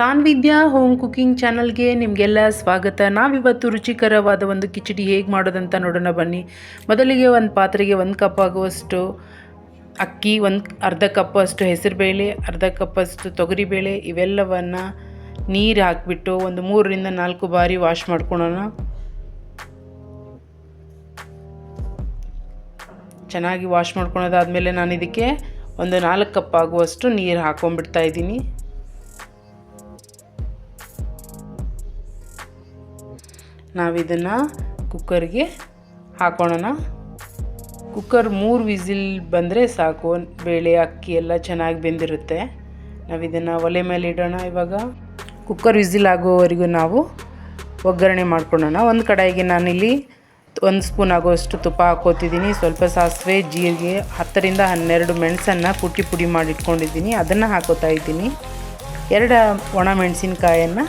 ಸಾನ್ವಿದ್ಯಾ home cooking ಚಾನಲ್ಗೆ ನಿಮಗೆಲ್ಲ ಸ್ವಾಗತ. ನಾವಿವತ್ತು ರುಚಿಕರವಾದ ಒಂದು ಕಿಚಡಿ ಹೇಗೆ ಮಾಡೋದಂತ ನೋಡೋಣ ಬನ್ನಿ. ಮೊದಲಿಗೆ ಒಂದು ಪಾತ್ರೆಗೆ ಒಂದು ಕಪ್ ಆಗುವಷ್ಟು ಅಕ್ಕಿ, ಒಂದು ಅರ್ಧ ಕಪ್ಪಷ್ಟು ಹೆಸರುಬೇಳೆ, ಅರ್ಧ ಕಪ್ಪಷ್ಟು ತೊಗರಿಬೇಳೆ, ಇವೆಲ್ಲವನ್ನು ನೀರು ಹಾಕಿಬಿಟ್ಟು ಒಂದು ಮೂರರಿಂದ ನಾಲ್ಕು ಬಾರಿ ವಾಶ್ ಮಾಡ್ಕೊಳೋಣ. ಚೆನ್ನಾಗಿ ವಾಶ್ ಮಾಡ್ಕೊಳೋದಾದಮೇಲೆ ನಾನು ಇದಕ್ಕೆ ಒಂದು ನಾಲ್ಕು ಕಪ್ ಆಗುವಷ್ಟು ನೀರು ಹಾಕ್ಕೊಂಬಿಡ್ತಾ ಇದ್ದೀನಿ. ನಾವಿದನ್ನು ಕುಕ್ಕರ್ಗೆ ಹಾಕೋಣ ಕುಕ್ಕರ್ ಮೂರು ವಿಸಿಲ್ ಬಂದರೆ ಸಾಕು. ಬೇಳೆ, ಅಕ್ಕಿ ಎಲ್ಲ ಚೆನ್ನಾಗಿ ಬೆಂದಿರುತ್ತೆ. ನಾವಿದನ್ನು ಒಲೆ ಮೇಲೆ ಇಡೋಣ ಇವಾಗ. ಕುಕ್ಕರ್ ವಿಸಿಲ್ ಆಗೋವರೆಗೂ ನಾವು ಒಗ್ಗರಣೆ ಮಾಡ್ಕೊಳ್ಳೋಣ. ಒಂದು ಕಡಾಯಿಗೆ ನಾನಿಲ್ಲಿ ಒಂದು ಸ್ಪೂನ್ ಆಗೋಷ್ಟು ತುಪ್ಪ ಹಾಕೋತಿದ್ದೀನಿ. ಸ್ವಲ್ಪ ಸಾಸಿವೆ, ಜೀರಿಗೆ, ಹತ್ತರಿಂದ ಹನ್ನೆರಡು ಮೆಣಸನ್ನು ಕುಟ್ಟಿ ಪುಡಿ ಮಾಡಿ ಇಟ್ಕೊಂಡಿದ್ದೀನಿ ಅದನ್ನು ಹಾಕೋತಾ ಇದ್ದೀನಿ. ಎರಡು ಒಣ ಮೆಣಸಿನಕಾಯನ್ನು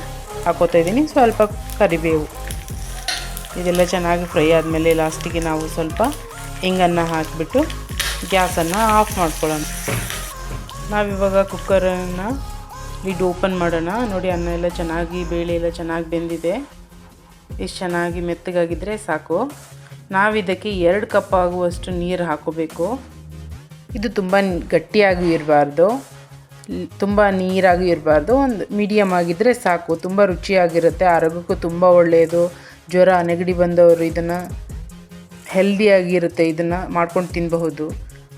ಹಾಕೋತಾ ಇದ್ದೀನಿ. ಸ್ವಲ್ಪ ಕರಿಬೇವು. ಇದೆಲ್ಲ ಚೆನ್ನಾಗಿ ಫ್ರೈ ಆದಮೇಲೆ ಲಾಸ್ಟಿಗೆ ನಾವು ಸ್ವಲ್ಪ ಹಿಂಗನ್ನು ಹಾಕಿಬಿಟ್ಟು ಗ್ಯಾಸನ್ನು ಆಫ್ ಮಾಡ್ಕೊಳ್ಳೋಣ. ನಾವಿವಾಗ ಕುಕ್ಕರನ್ನು ಲಿಡ್ ಓಪನ್ ಮಾಡೋಣ. ನೋಡಿ, ಅನ್ನ ಎಲ್ಲ ಚೆನ್ನಾಗಿ, ಬೇಳೆ ಎಲ್ಲ ಚೆನ್ನಾಗಿ ಬೆಂದಿದೆ. ಇಷ್ಟು ಚೆನ್ನಾಗಿ ಮೆತ್ತಗಾಗಿದ್ದರೆ ಸಾಕು. ನಾವಿದಕ್ಕೆ ಎರಡು ಕಪ್ ಆಗುವಷ್ಟು ನೀರು ಹಾಕೋಬೇಕು. ಇದು ತುಂಬ ಗಟ್ಟಿಯಾಗಿ ಇರಬಾರ್ದು. ತುಂಬ ನೀರಾಗಿ ಇರಬಾರ್ದು. ಒಂದು ಮೀಡಿಯಮ್ ಆಗಿದ್ದರೆ ಸಾಕು. ತುಂಬ ರುಚಿಯಾಗಿರುತ್ತೆ. ಆರೋಗ್ಯಕ್ಕೂ ತುಂಬ ಒಳ್ಳೆಯದು. ಜ್ವರ, ನೆಗಡಿ ಬಂದವರು ಇದನ್ನು ಹೆಲ್ದಿಯಾಗಿರುತ್ತೆ ಇದನ್ನು ಮಾಡ್ಕೊಂಡು ತಿನ್ನಬಹುದು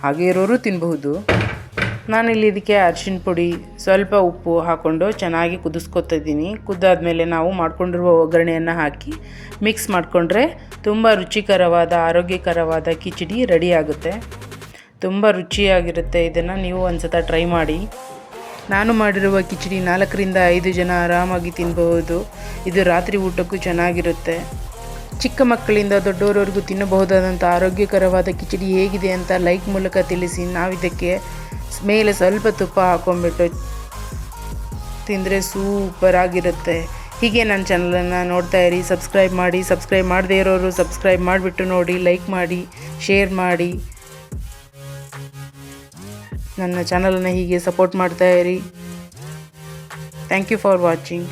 ಹಾಗೆ ಇರೋರು ತಿನ್ನಬಹುದು ನಾನಿಲ್ಲಿ ಇದಕ್ಕೆ ಅರಿಶಿನ ಪುಡಿ, ಸ್ವಲ್ಪ ಉಪ್ಪು ಹಾಕ್ಕೊಂಡು ಚೆನ್ನಾಗಿ ಕುದಿಸ್ಕೊತಾ ಇದ್ದೀನಿ. ಕುದ್ದಾದ್ಮೇಲೆ ನಾವು ಮಾಡ್ಕೊಂಡಿರುವ ಒಗ್ಗರಣೆಯನ್ನು ಹಾಕಿ ಮಿಕ್ಸ್ ಮಾಡಿಕೊಂಡ್ರೆ ತುಂಬ ರುಚಿಕರವಾದ, ಆರೋಗ್ಯಕರವಾದ ಕಿಚಡಿ ರೆಡಿ ಆಗುತ್ತೆ. ತುಂಬ ರುಚಿಯಾಗಿರುತ್ತೆ. ಇದನ್ನು ನೀವು ಒಂದು ಟ್ರೈ ಮಾಡಿ. ನಾನು ಮಾಡಿರುವ ಕಿಚಡಿ ನಾಲ್ಕರಿಂದ ಐದು ಜನ ಆರಾಮಾಗಿ ತಿನ್ನಬಹುದು ಇದು ರಾತ್ರಿ ಊಟಕ್ಕೂ ಚೆನ್ನಾಗಿರುತ್ತೆ. ಚಿಕ್ಕ ಮಕ್ಕಳಿಂದ ದೊಡ್ಡವರವರೆಗೂ ತಿನ್ನಬಹುದಾದಂಥ ಆರೋಗ್ಯಕರವಾದ ಕಿಚಡಿ ಹೇಗಿದೆ ಅಂತ ಲೈಕ್ ಮೂಲಕ ತಿಳಿಸಿ. ನಾವಿದಕ್ಕೆ ಮೇಲೆ ಸ್ವಲ್ಪ ತುಪ್ಪ ಹಾಕೊಂಡ್ಬಿಟ್ಟು ತಿಂದರೆ ಸೂಪರ್ ಆಗಿರುತ್ತೆ. ಹೀಗೆ ನನ್ನ ಚಾನಲನ್ನು ನೋಡ್ತಾ ಇರಿ, ಸಬ್ಸ್ಕ್ರೈಬ್ ಮಾಡಿ. ಸಬ್ಸ್ಕ್ರೈಬ್ ಮಾಡದೇ ಇರೋರು ಸಬ್ಸ್ಕ್ರೈಬ್ ಮಾಡಿಬಿಟ್ಟು ನೋಡಿ, ಲೈಕ್ ಮಾಡಿ, ಶೇರ್ ಮಾಡಿ. ನನ್ನ ಚಾನಲನ್ನು ಹೀಗೆ ಸಪೋರ್ಟ್ ಮಾಡ್ತಾ ಇರಿ. Thank you for watching